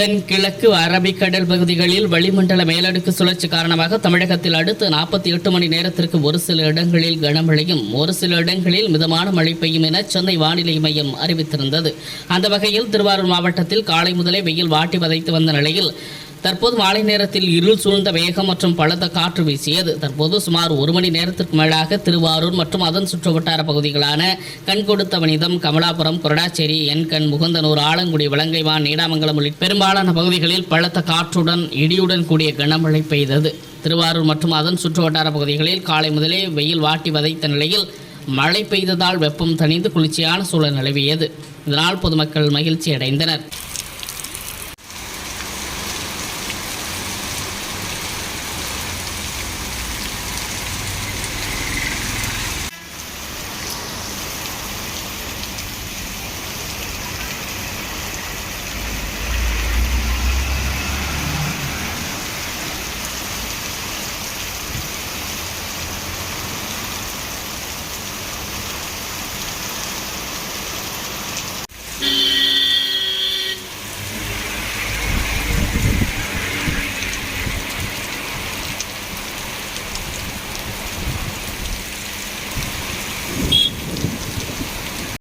தென்கிழக்கு அரபிக்கடல் பகுதிகளில் வளிமண்டல மேலடுக்கு சுழற்சி காரணமாக தமிழகத்தில் அடுத்து நாற்பத்தி எட்டு மணி நேரத்திற்கு ஒரு சில இடங்களில் கனமழையும் ஒரு சில இடங்களில் மிதமான மழை பெய்யும் என சென்னை வானிலை மையம் அறிவித்திருந்தது. அந்த வகையில் திருவாரூர் மாவட்டத்தில் காலை முதலே வெயில் வாட்டி வதைத்து வந்த நிலையில் தற்போது மாலை நேரத்தில் இருள் சூழ்ந்த வேகம் மற்றும் பலத்த காற்று வீசியது. தற்போது சுமார் ஒரு மணி நேரத்திற்கு மேலாக திருவாரூர் மற்றும் அதன் சுற்றுவட்டார பகுதிகளான கண்கொடுத்தவனிதம் கமலாபுரம் கொரடாச்சேரி என்கண் முகுந்தனூர் ஆலங்குடி வலங்கைவான் நீடாமங்கலம் உள்ளிட்ட பெரும்பாலான பகுதிகளில் பலத்த காற்றுடன் இடியுடன் கூடிய கனமழை பெய்தது. திருவாரூர் மற்றும் அதன் சுற்றுவட்டார பகுதிகளில் காலை முதலே வெயில் வாட்டி வதைத்த நிலையில் மழை பெய்ததால் வெப்பம் தணிந்து குளிர்ச்சியான சூழல் நிலவியது. இதனால் பொதுமக்கள் மகிழ்ச்சி அடைந்தனர்